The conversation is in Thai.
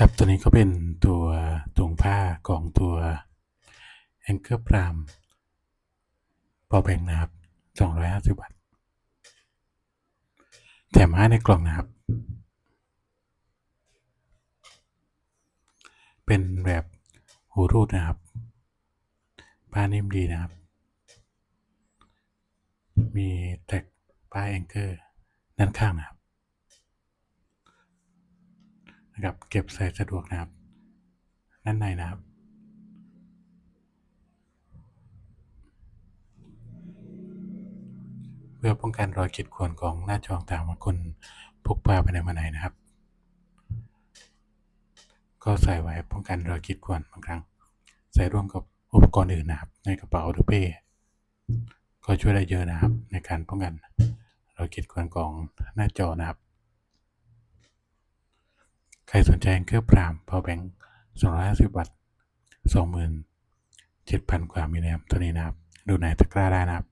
ครับตัวนี้ก็เป็นตัวถุงผ้าของตัว Anchor Prime ปอแบงนะครับ 250 บาท แถมให้ในกล่องนะครับ เป็นแบบหูรูดนะครับผ้านิ่มดีนะครับ มีแท็กป้ายแองเกอร์ด้านข้างนะครับ นะครับ เก็บใส่สะดวกนะครับด้านในนะครับ เพื่อป้องกันรอยขีดข่วนของหน้าจอต่างๆบางคนพกพาไปไหนมาไหนนะครับ ก็ใส่ไว้ป้องกันรอยขีดข่วนบางครั้ง ใส่ร่วมกับอุปกรณ์อื่นนะครับ ในกระเป๋าหรือเป้ก็ช่วยได้เยอะนะครับ ในการป้องกันรอยขีดข่วนของหน้าจอนะครับ ใครสนใจเครื่องพรามพอแบงค์สองร้อยห้าสิบบาทสองหมื่นเจ็ดพันกว่ามิลลิแอมตัวนี้นะครับ ดูในตะกร้าได้นะครับ